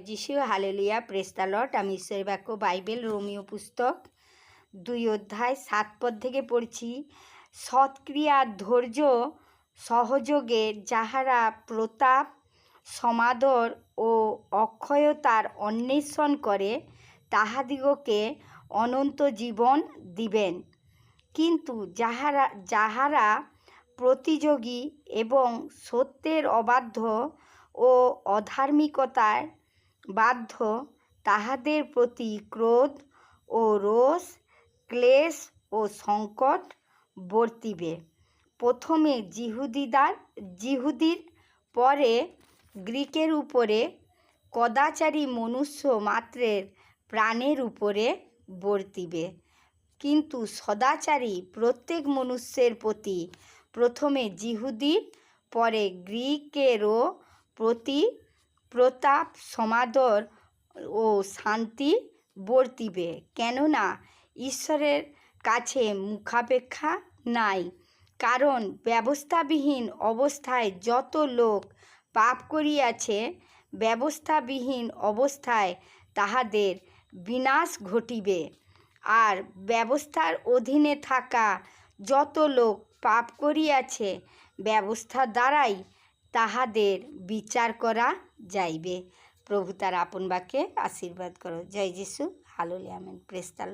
যিশু হালেলুয়া প্রেস্তালট আমি ঈশ্বরের বাক্য বাইবেল, রোমিও পুস্তক। দুই অধ্যায়, সাত পদ থেকে পড়ছি। সৎক্রিয়া ধৈর্য সহযোগে যাহারা প্রতাপ, সমাদর ও অক্ষয়তার অন্বেষণ করে, তাহাদিগকে অনন্ত জীবন দিবেন। কিন্তু যাহারা যাহারা প্রতিযোগী এবং সত্যের অবাধ্য ও অধার্মিকতায় বাধ্য তাহাদের প্রতি ক্রোধ ও রোষ, ক্লেশ ও সংকট বর্তিবে। প্রথমে জিহুদিদার, জিহুদির পরে গ্রিকের উপরে, কদাচারী মনুষ্য মাত্রের প্রাণের উপরে বর্তিবে। কিন্তু সদাচারী প্রত্যেক মনুষ্যের প্রতি, প্রথমে জিহুদির, পরে গ্রিকেরও প্রতি প্রতাপ সমাদর ও শান্তি বর্তিবে। কেননা ঈশ্বরের কাছে মুখাপেক্ষা নাই, কারণ ব্যবস্থাবিহীন অবস্থায় যত লোক পাপ করিয়াছে, ব্যবস্থাবিহীন অবস্থায় তাহাদের বিনাশ ঘটিবে। আর ব্যবস্থার অধীনে থাকা যত লোক পাপ করিয়াছে, ব্যবস্থা দ্বারাই তাহাদের বিচার করা যাইবে। প্রভু তার আপন বাক্যে আশীর্বাদ করো। জয় যিশু। হালুলি আমেন। প্রেস্তাল